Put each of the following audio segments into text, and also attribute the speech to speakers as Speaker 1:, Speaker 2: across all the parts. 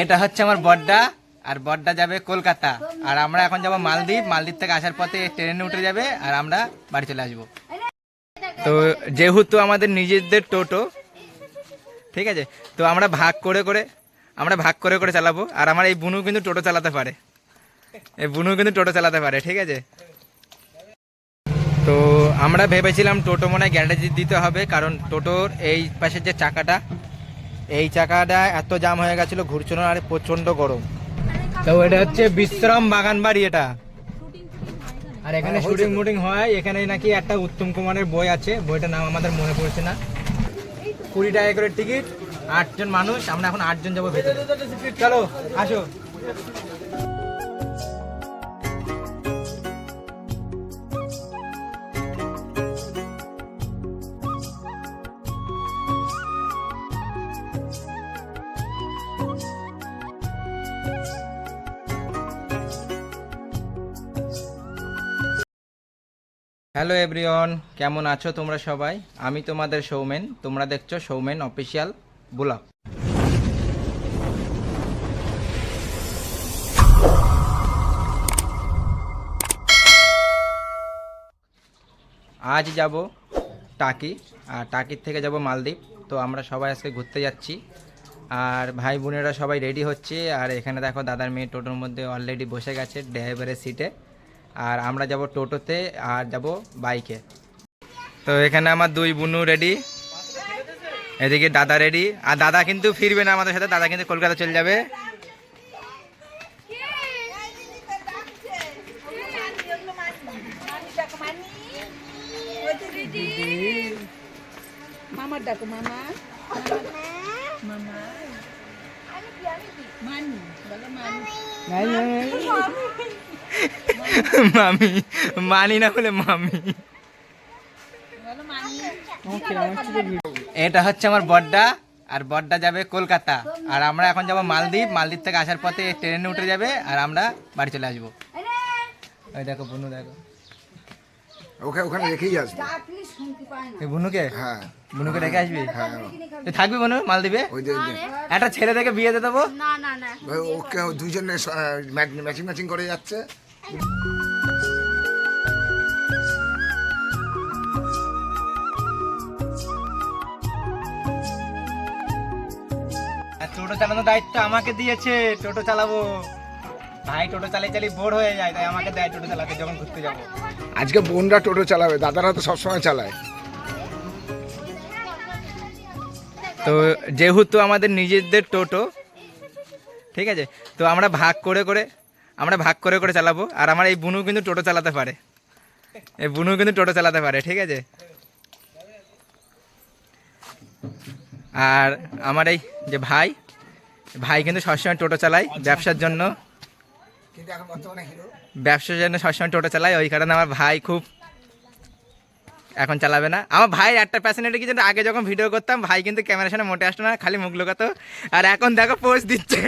Speaker 1: এটা হচ্ছে আমার বড্ডা আর বড্ডা যাবে কলকাতা। আর আমরা এখন যাব মালদ্বীপ। মালদ্বীপ থেকে আসার পথে ট্রেনে উঠে যাবে, আর আমরা বাড়ি চলে আসব। তো যেহেতু আমাদের নিজেদের টোটো, ঠিক আছে? তো আমরা ভাগ করে করে, আমরা ভাগ করে করে চালাবো। আর আমার এই বুনু কিন্তু টোটো চালাতে পারে। এই বুনু কিন্তু টোটো চালাতে পারে, ঠিক আছে? তো আমরা ভেবেছিলাম টোটো মনে হয় গ্যারেজে দিতে হবে, কারণ টোটোর এই পাশের যে চাকাটা এই চাকাটা এত জাম হয়ে গেছিল ঘুরছিল আর প্রচণ্ড গরম। তো এটা হচ্ছে বিশ্রাম বাগান বাড়ি এটা। আর এখানে শুটিং মুটিং হয় এখানে নাকি একটা উত্তম কুমারের বই আছে বইটার নাম আমাদের মনে পড়ছে না। কুড়ি টাকা করে টিকিট আটজন মানুষ আমরা এখন আটজন যাব ভেতরে। চলো আসো। হ্যালো এভরিওয়ান কেমন আছো তোমরা সবাই? আমি তোমাদের সৌমেন। তোমরা দেখছ সৌমেন অফিসিয়াল ব্লগ। আজ যাব টাকি, আর টাকির থেকে যাব মালদ্বীপ। তো আমরা সবাই আজকে ঘুরতে যাচ্ছি। আর ভাই বোনেরা সবাই রেডি হচ্ছে। আর এখানে দেখো দাদার মেয়ে টোটোর মধ্যে অলরেডি বসে গেছে ড্রাইভারের সিটে আর আমরা যাব টোটোতে আর যাব বাইকে। তো এখানে আমার দুই বুনু রেডি এদিকে দাদা রেডি আর দাদা কিন্তু ফিরবে না আমাদের সাথে দাদা কিন্তু কলকাতা চলে যাবে।
Speaker 2: মামার ডাকো মামা। মামা। মানি বলো মানি
Speaker 1: মামি মানি না বলে মামি। এটা হচ্ছে আমার বড্ডা আর বড্ডা যাবে কলকাতা। আর আমরা এখন যাব মালদ্বীপ মালদ্বীপ থেকে আসার পথে ট্রেনে উঠে যাবে আর আমরা বাড়ি চলে আসব। ওই দেখো বন্ধু দেখো।
Speaker 3: ওকে ওখানে রেখেই আসবে।
Speaker 1: এই বুনুকে?
Speaker 3: হ্যাঁ।
Speaker 1: বুনুকে রেখে আসবি?
Speaker 3: হ্যাঁ
Speaker 1: তুই থাকবি বুনু মালদ্বীপে?
Speaker 3: ওই
Speaker 1: একটা ছেলে থেকে বিয়ে দিয়ে দেবো?
Speaker 4: না না না।
Speaker 3: ওকে দুজনে ম্যাচিং ম্যাচিং করে যাচ্ছে।
Speaker 1: টোটো চালানোর দায়িত্ব আমাকে দিয়েছে টোটো চালাবো। ভাই টোটো চালিয়ে চালিয়ে বোর হয়ে যায় তাই আমাকে দেয় টোটো চালাতে যখন ঘুরতে যাব।
Speaker 3: আজকে বোনরা টোটো চালাবে দাদারা তো সবসময় চালায়।
Speaker 1: তো যেহেতু আমাদের নিজেদের টোটো ঠিক আছে তো আমরা ভাগ করে করে আমরা ভাগ করে করে চালাবো, আর আমার এই বুনু কিন্তু টোটো চালাতে পারে। এই বুনু কিন্তু টোটো চালাতে পারে, ঠিক আছে? আর আমার এই যে ভাই ভাই কিন্তু সবসময় টোটো চালায় ব্যবসার জন্য। ব্যবসার জন্য সবসময় টোটো চালায়, ওই কারণে আমার ভাই খুব এখন চালাবে না। আমার ভাই একটা প্যাশনেটে কি আগে যখন ভিডিও করতাম, ভাই কিন্তু ক্যামেরার সামনে মোটে আসতো না, খালি মুখ লোকাতো। আর এখন দেখো পোস্ট দিচ্ছে।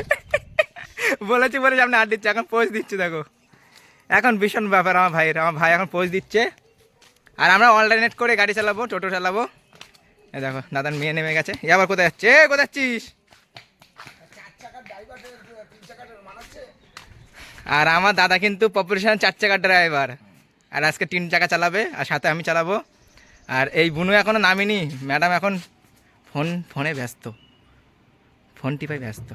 Speaker 1: বলেছি বলে যে আপনি আট দিচ্ছে এখন পোস্ট দিচ্ছে, দেখো। এখন ভীষণ ব্যাপার, আমার ভাইয়ের, আমার ভাই এখন পোস্ট দিচ্ছে। আর আমরা অল্টারনেট করে গাড়ি চালাবো, টোটো চালাবো। দেখো দাদার মেয়ে নেমে গেছে। এ আবার কোথায় যাচ্ছে? কোথায় যাচ্ছিস? আর আমার দাদা কিন্তু পপুলেশন চার চাকার ড্রাইভার আর আজকে তিন চাকা চালাবে, আর সাথে আমি চালাবো। আর এই বুনু এখনও নামিনি। ম্যাডাম এখন ফোন, ফোনে ব্যস্ত। ফোন টিপাই ব্যস্ত।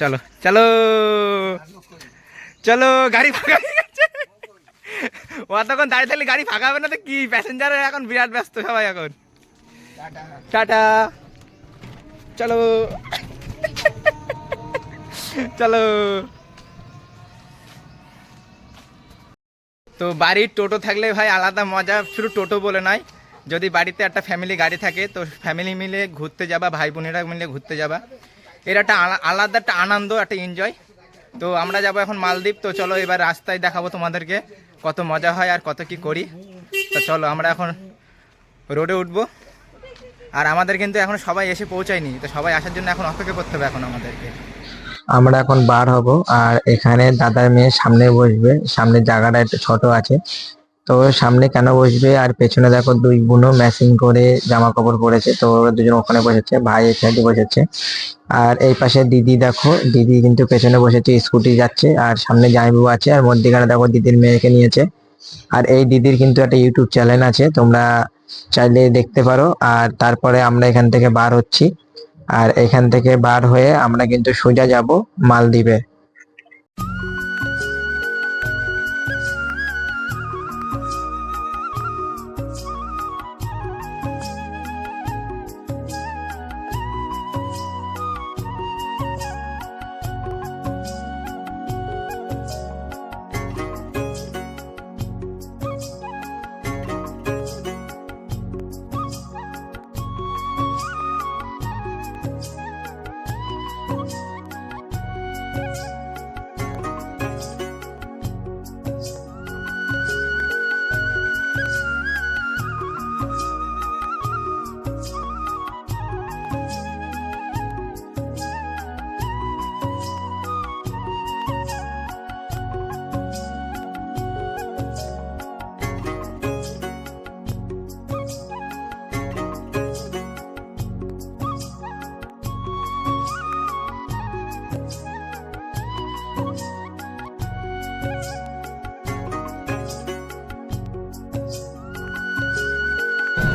Speaker 1: চলো চলো। চলো, গাড়ি ফাঁকা ও তখন দাঁড়িয়ে থাকলে গাড়ি ফাঁকা হবে না তো কি? প্যাসেঞ্জার এখন বিরাট ব্যস্ত সবাই এখন। টাটা। চলো। চলো। তো বাড়ির টোটো থাকলে ভাই আলাদা মজা, শুধু টোটো বলে নয়। যদি বাড়িতে একটা ফ্যামিলি গাড়ি থাকে, তো ফ্যামিলি মিলে ঘুরতে যাবা ভাই বোনেরা মিলে ঘুরতে যাবা। এর একটা আলা- আলাদা একটা আনন্দ, একটা এনজয় তো আমরা যাব এখন মালদ্বীপ। তো চলো এবার রাস্তায় দেখাবো তোমাদেরকে কত মজা হয় আর কত কি করি। তো চলো আমরা এখন রোডে উঠবো। আর আমাদের কিন্তু এখন সবাই এসে পৌঁছায়নি। তো সবাই আসার জন্য এখন অপেক্ষা করতে হবে এখন আমাদেরকে।
Speaker 5: আমরা এখন বার হব। আর এখানে দাদার মেয়ে সামনে বসবে। সামনে জায়গাটা একটু ছোট আছে।
Speaker 4: তো সামনে কেন বসবে? আর পেছনে দেখো দুই বোনও ম্যাচিং করে জামা কাপড় পরেছে। তো ওরা দুজন ওখানে বসেছে, ভাই এই সাইডে বসেছে। আর এই পাশে দিদি দেখো, দিদি কিন্তু পেছনে বসেছে স্কুটি যাচ্ছে, আর সামনে জামাইবাবু আছে, আর মধ্যিখানে দেখো দিদির মেয়েকে নিয়েছে। আর এই দিদির কিন্তু একটা ইউটিউব চ্যানেল আছে, তোমরা চাইলে দেখতে পারো। আর তারপরে আমরা এখান থেকে বার হচ্ছি। আর এখান থেকে বার হয়ে আমরা কিন্তু সোজা যাব মালদ্বীপে।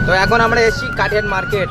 Speaker 1: তো এখন আমরা এসেছি কাঠের মার্কেট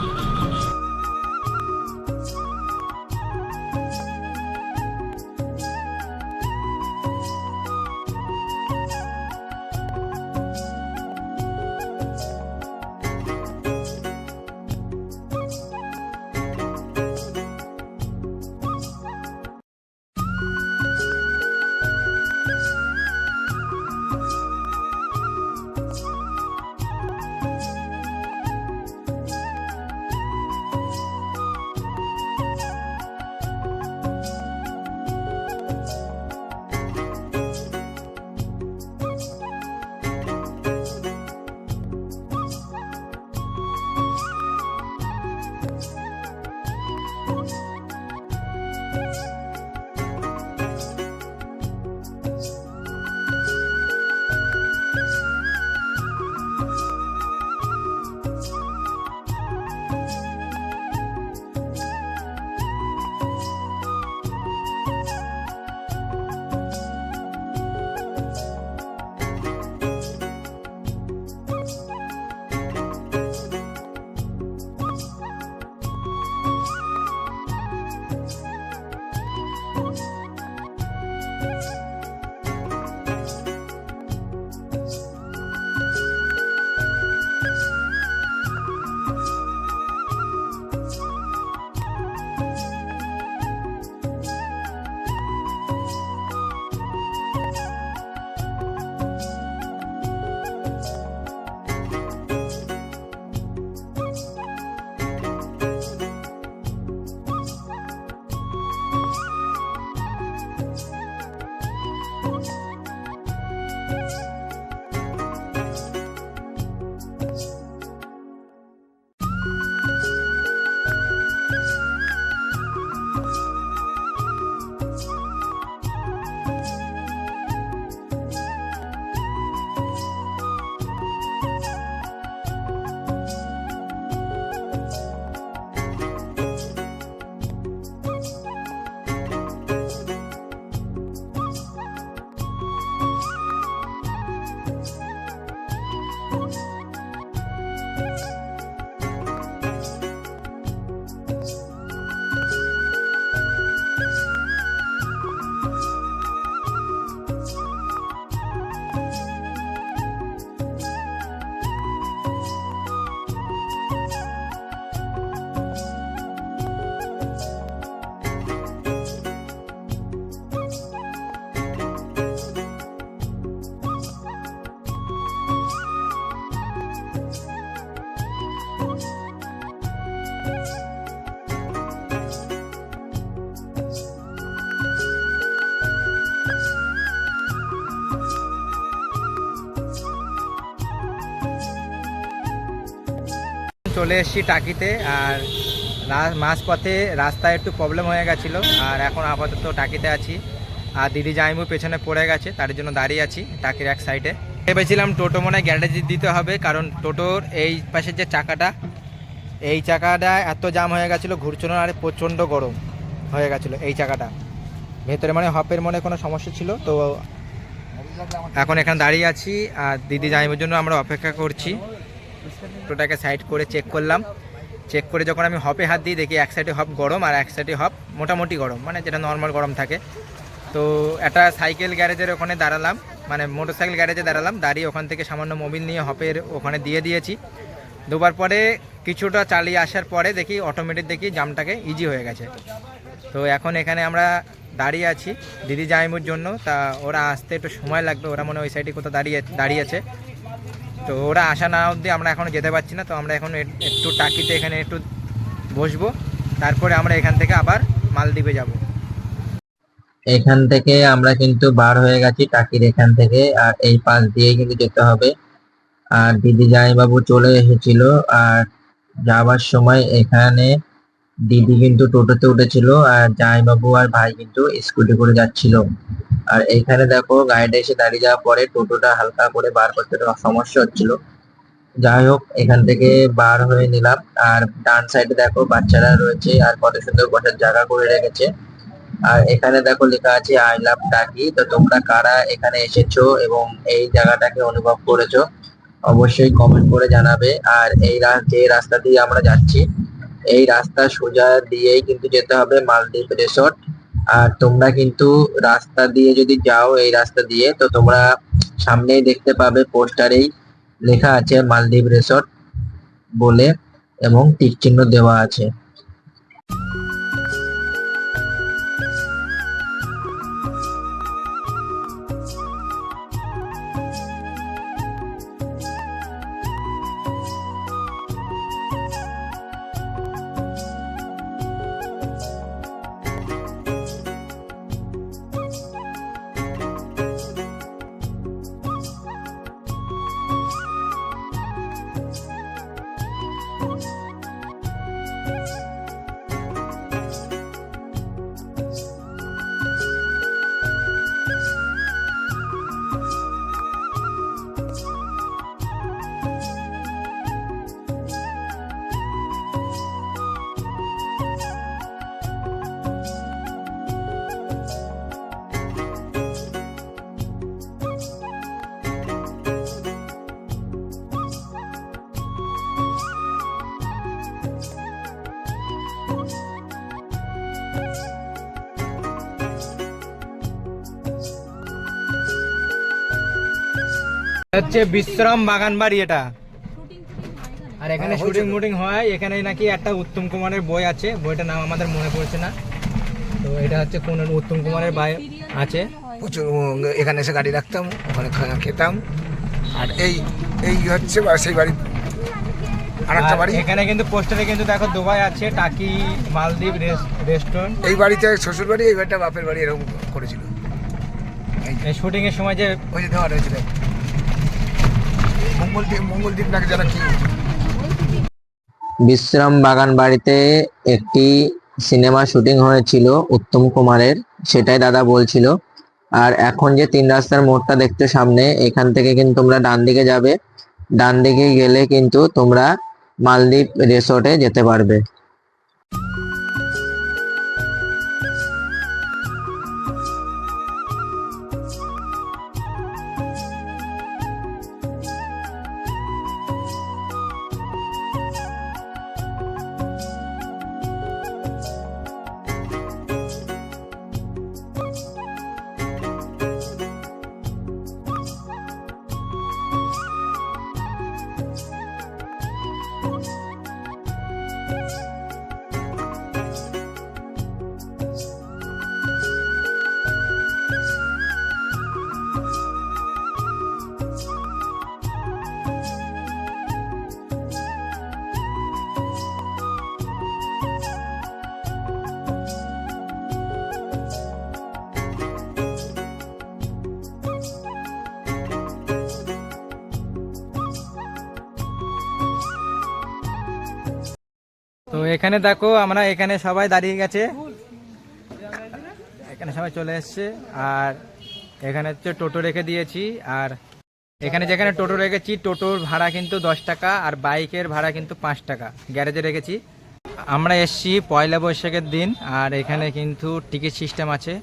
Speaker 1: চলে এসেছি টাকিতে আর মাঝপথে রাস্তায় একটু প্রবলেম হয়ে গেছিল আর এখন আপাতত টাকিতে আছি। আর দিদি জাইমু পেছনে পড়ে গেছে, তার জন্য দাঁড়িয়ে আছি টাকির এক সাইডে ভেবেছিলাম টোটো মনে গ্যারেজে দিতে হবে, কারণ টোটোর এই পাশের যে চাকাটা, এই চাকাটা এত জাম হয়ে গেছিল, ঘুরছিল আর প্রচণ্ড গরম হয়ে গেছিল এই চাকাটা। ভেতরে মানে হপের মনে কোনো সমস্যা ছিল, তো এখন এখানে দাঁড়িয়ে আছি, আর দিদি জানিবার জন্য আমরা অপেক্ষা করছি। টোটাকে সাইড করে চেক করলাম। চেক করে যখন আমি হপে হাত দিই, দেখি এক সাইডে হপ গরম আর এক সাইডে হপ মোটামুটি গরম মানে যেটা নর্মাল গরম থাকে। তো একটা সাইকেল গ্যারেজের ওখানে দাঁড়ালাম মানে মোটর সাইকেল গ্যারেজে দাঁড়ালাম, দাঁড়িয়ে ওখান থেকে সামান্য মোবিল নিয়ে হপের ওখানে দিয়ে দিয়েছি। দুবার পরে কিছুটা চালিয়ে আসার পরে দেখি অটোমেটিক দেখি জামটাকে ইজি হয়ে গেছে। তো এখন এখানে আমরা দাঁড়িয়ে আছি। দিদি জাইমুর জন্য, তা ওরা আসতে একটু সময় লাগবে, ওরা মনে ওই সাইডে কোথাও দাঁড়িয়ে দাঁড়িয়েছে। তো ওরা আসা না অবধি আমরা এখন যেতে পারছি না, তো আমরা এখন একটু টাকিতে এখানে একটু বসবো, তারপরে আমরা এখান থেকে আবার মালদ্বীপে যাব।
Speaker 4: এখান থেকে আমরা কিন্তু বার হয়ে গেছি টাকির এখান থেকে, আর এই পাশ দিয়েই কিন্তু যেতে হবে। আর দিদি জামাইবাবু চলে এসেছিল, আর যাওয়ার সময় এখানে দিদি কিন্তু টোটোতে উঠেছিল আর জামাইবাবু আর ভাই কিন্তু স্কুটি করে যাচ্ছিল। আর এইখানে দেখো গাড়িটা এসে দাঁড়িয়ে যাওয়ার পরে টোটোটা হালকা করে বার করতে সমস্যা হচ্ছিল। যাই হোক, এখান থেকে বার হয়ে নিলাম। আর ডান সাইডে দেখো বাচ্চারা রয়েছে আর কত সুন্দর বসার জায়গা করে রেখেছে। আর এখানে দেখো লেখা আছে আই লাভ টাকি তো তোমরা কারা এখানে এসেছ এবং এই জায়গাটাকে অনুভব করেছ, অবশ্যই কমেন্ট করে জানাবে। আর এই যে রাস্তা দিয়ে আমরা যাচ্ছি এই রাস্তা সোজা দিয়েই কিন্তু যেতে হবে মালদ্বীপ রিসোর্ট আর তোমরা কিন্তু রাস্তা দিয়ে যদি যাও এই রাস্তা দিয়ে, তো তোমরা সামনেই দেখতে পাবে পোস্টারেই লেখা আছে মালদ্বীপ রিসোর্ট বলে এবং টিক চিহ্ন দেওয়া আছে।
Speaker 1: হচ্ছে বিশ্রাম বাগান বাড়ি এটা। আর এখানে শুটিং মুটিং হয়। এখানে নাকি একটা উত্তম কুমারের বই আছে। বইটার নাম আমাদের মনে পড়ছে না। তো এটা হচ্ছে কোন উত্তম কুমারের বাই আছে।
Speaker 3: প্রচুর এখানে এসে গাড়ি রাখতাম ওখানে খেতাম। আর এই এই হচ্ছে বা- সেই বাড়ি। আর একটা বাড়ি।
Speaker 1: এখানে কিন্তু পোস্টারে কিন্তু দেখো দুবাই আছে টাকি মালদ্বীপ রেস্টুরেন্ট।
Speaker 3: এই বাড়িতে শ্বশুর বাড়ি এই বাড়িটা বাপের বাড়ি এরকম করেছিল। এই
Speaker 1: শুটিং এর সময় যে
Speaker 3: ওই যে দেওয়া রয়েছে।
Speaker 4: বিশ্রাম বাগান বাড়িতে একটি সিনেমা শুটিং হয়েছিল উত্তম কুমারের, সেটাই দাদা বলছিল। আর এখন যে তিন রাস্তার মোড়টা দেখতে সামনে, এখান থেকে কিন্তু তোমরা ডান দিকে যাবে। ডান দিকে গেলে কিন্তু তোমরা মালদ্বীপ রিসোর্টে যেতে পারবে।
Speaker 1: এখানে দেখো, আমরা এখানে সবাই দাঁড়িয়ে গেছে। এখানে সবাই চলে এসছে, আর এখানে হচ্ছে টোটো রেখে দিয়েছি, আর এখানে যেখানে টোটো রেখেছি, টোটোর ভাড়া কিন্তু দশ টাকা, আর বাইকের ভাড়া কিন্তু পাঁচ টাকা। গ্যারেজে রেখেছি। আমরা এসছি পয়লা বৈশাখের দিন, আর এখানে কিন্তু টিকিট সিস্টেম আছে,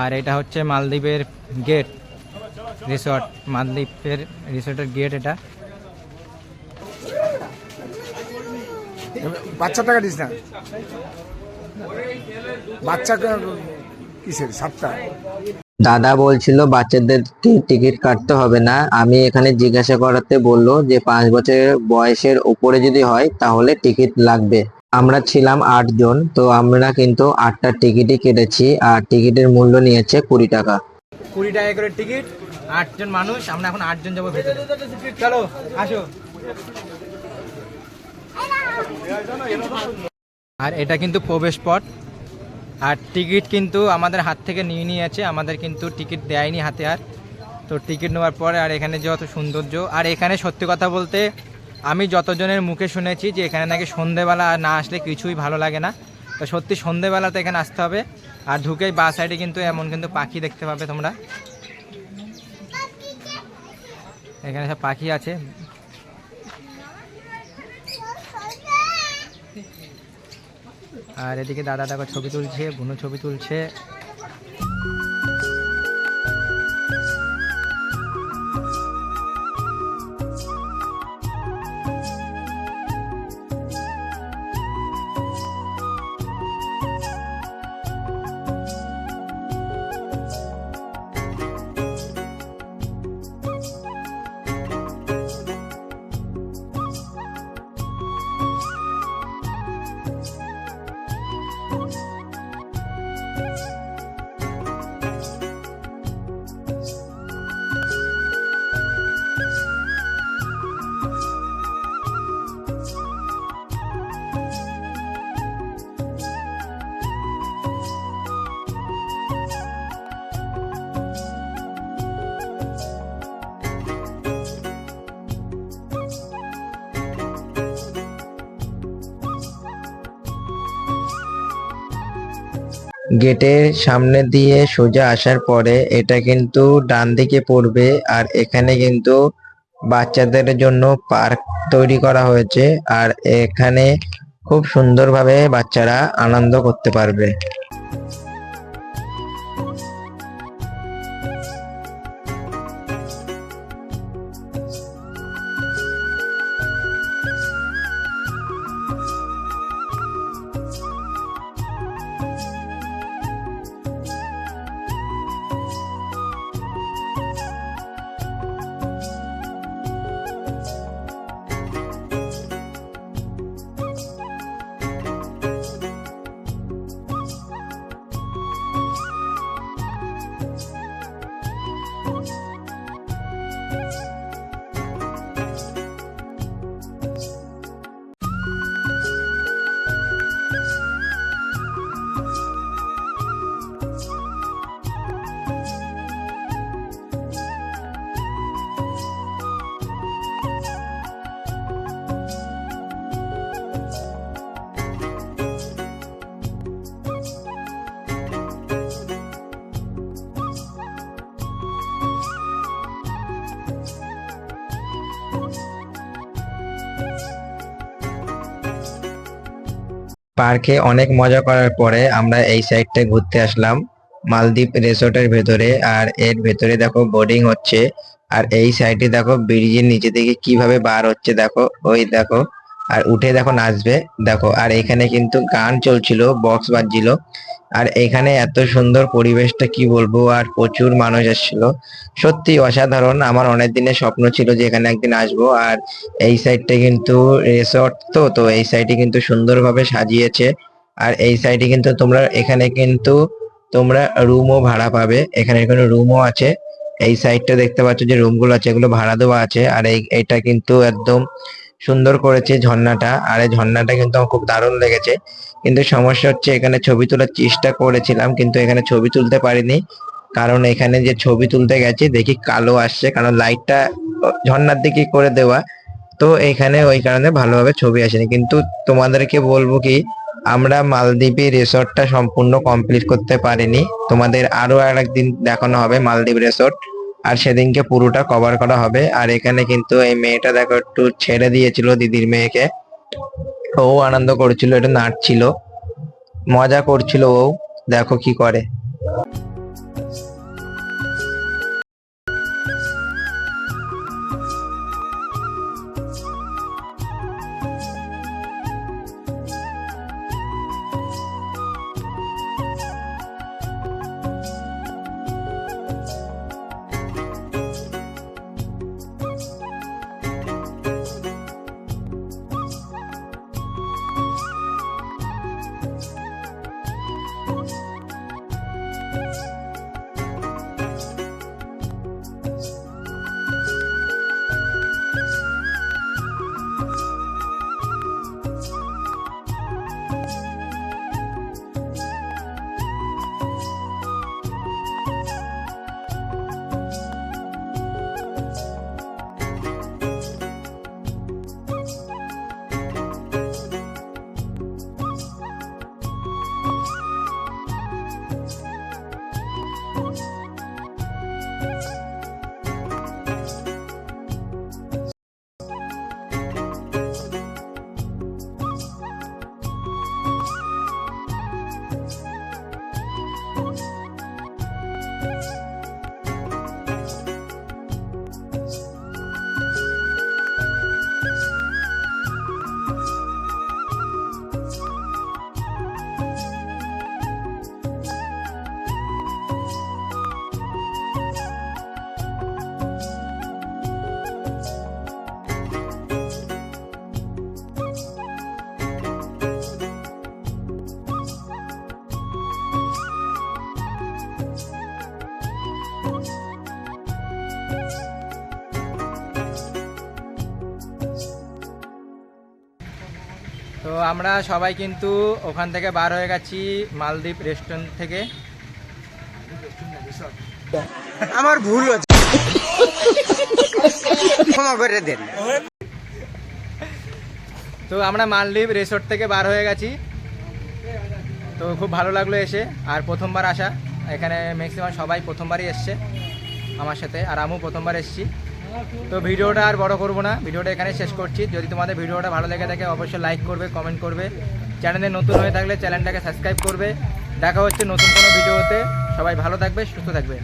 Speaker 1: আর এটা হচ্ছে মালদ্বীপের গেট, রিসর্ট, মালদ্বীপের রিসর্টের গেট এটা।
Speaker 3: বাচ্চা টাকা দিস না। বাচ্চা কিসের? সাতটা।
Speaker 4: দাদা বলছিল বাচ্চাদের টিকিট কাটতে হবে না। আমি এখানে জিজ্ঞাসা করাতে বলল যে পাঁচ বছরের বয়সের উপরে যদি হয় তাহলে টিকিট লাগবে। আমরা ছিলাম আটজন তো আমরা কিন্তু আটটা টিকিটই কেটেছি আর টিকিটের মূল্য নিয়েছে কুড়ি টাকা।
Speaker 1: কুড়ি টাকা করে টিকিট আটজন মানুষ আমরা এখন আটজন যাব চলো আসো। আর এটা কিন্তু প্রবেশ পথ। আর টিকিট কিন্তু আমাদের হাত থেকে নিয়ে নিয়েছে, আমাদের কিন্তু টিকিট দেয়নি হাতে আর। তো টিকিট নেওয়ার পরে আর এখানে যত সৌন্দর্য, আর এখানে সত্যি কথা বলতে আমি যতজনের মুখে শুনেছি যে এখানে নাকি সন্ধেবেলা না আসলে কিছুই ভালো লাগে না। তো সত্যি সন্ধেবেলাতে এখানে আসতে হবে। আর ঢুকেই বা সাইডে কিন্তু এমন কিন্তু পাখি দেখতে পাবে তোমরা। এখানে সব পাখি আছে। আর এদিকে দাদা দাদা ছবি তুলছে বুনো ছবি তুলছে।
Speaker 4: গেটের সামনে দিয়ে সোজা আসার পরে এটা কিন্তু ডান দিকে পড়বে আর এখানে কিন্তু বাচ্চাদের জন্য পার্ক তৈরি করা হয়েছে আর এখানে খুব সুন্দরভাবে বাচ্চারা আনন্দ করতে পারবে। পার্কে অনেক মজা করার পরে আমরা এই সাইডটা ঘুরতে আসলাম। মালদ্বীপ রিসোর্টের ভেতরে আর এর ভেতরে দেখো বোর্ডিং হচ্ছে। আর এই সাইডে দেখো ব্রিজের নিচে থেকে কীভাবে বার হচ্ছে দেখো, ওই দেখো। আর উঠে দেখো নাচবে। দেখো, আর এখানে কিন্তু গান চলছিল বক্স বাজছিল। আর এখানে এত সুন্দর পরিবেশটা কি বলব, আর প্রচুর মানুষ এসেছিল সত্যি অসাধারণ। আমার অনেক দিনের স্বপ্ন ছিল যে এখানে একদিন আসব। আর এই সাইডটা কিন্তু রিসর্ট তো তো এই সাইডে কিন্তু সুন্দরভাবে সাজিয়েছে। আর এই সাইডে কিন্তু তোমরা, এখানে কিন্তু তোমরা রুমও ভাড়া পাবে। এখানে কোনো রুমও আছে। এই সাইডটা দেখতে পাচ্ছ যে রুমগুলো আছে, এগুলো ভাড়া দেওয়া আছে। আর এই, এটা কিন্তু একদম সুন্দর করেছে ঝর্ণাটা, আর এই ঝর্ণাটা কিন্তু আমার খুব দারুণ লেগেছে। কিন্তু সমস্যা হচ্ছে এখানে ছবি তোলার চেষ্টা করেছিলাম, কিন্তু এখানে ছবি তুলতে পারিনি। কারণ এখানে যে ছবি তুলতে গেছি, দেখি কালো আসছে, কারণ লাইটটা ঝর্ণার দিকে করে দেওয়া। তো এখানে ওই কারণে ভালোভাবে ছবি আসেনি। কিন্তু তোমাদেরকে বলব কি, আমরা মালদ্বীপে রিসর্টটা সম্পূর্ণ কমপ্লিট করতে পারিনি। তোমাদের আরও আর একদিন দেখানো হবে মালদ্বীপ রিসর্ট আর সেদিনকে পুরোটা কভার করা হবে। আর এখানে কিন্তু এই মেয়েটা দেখো একটু ছেড়ে দিয়েছিল দিদির মেয়েকে। ও আনন্দ করছিল, একটু নাচছিল। মজা করছিল ও। দেখো কি করে।
Speaker 1: আমরা সবাই কিন্তু ওখান থেকে বার হয়ে গেছি মালদ্বীপ রেস্টুরেন্ট থেকে।
Speaker 5: আমার ভুল হচ্ছে। ক্ষমা করে দেন।
Speaker 1: তো আমরা মালদ্বীপ রিসোর্ট থেকে বার হয়ে গেছি। তো খুব ভালো লাগল এসে। আর প্রথমবার আসা। এখানে ম্যাক্সিমাম সবাই প্রথমবারই এসছে আমার সাথে। আর আমিও প্রথমবার এসেছি। তো ভিডিওটা আর বড় করব না, ভিডিওটা এখানে শেষ করছি। যদি তোমাদের ভিডিওটা ভালো লেগে থাকে, অবশ্যই লাইক করবে কমেন্ট করবে। চ্যানেলে নতুন হয়ে থাকলে চ্যানেলটাকে সাবস্ক্রাইব করবে। দেখা হচ্ছে নতুন কোনো ভিডিওতে। সবাই ভালো থাকবে, সুস্থ থাকবে।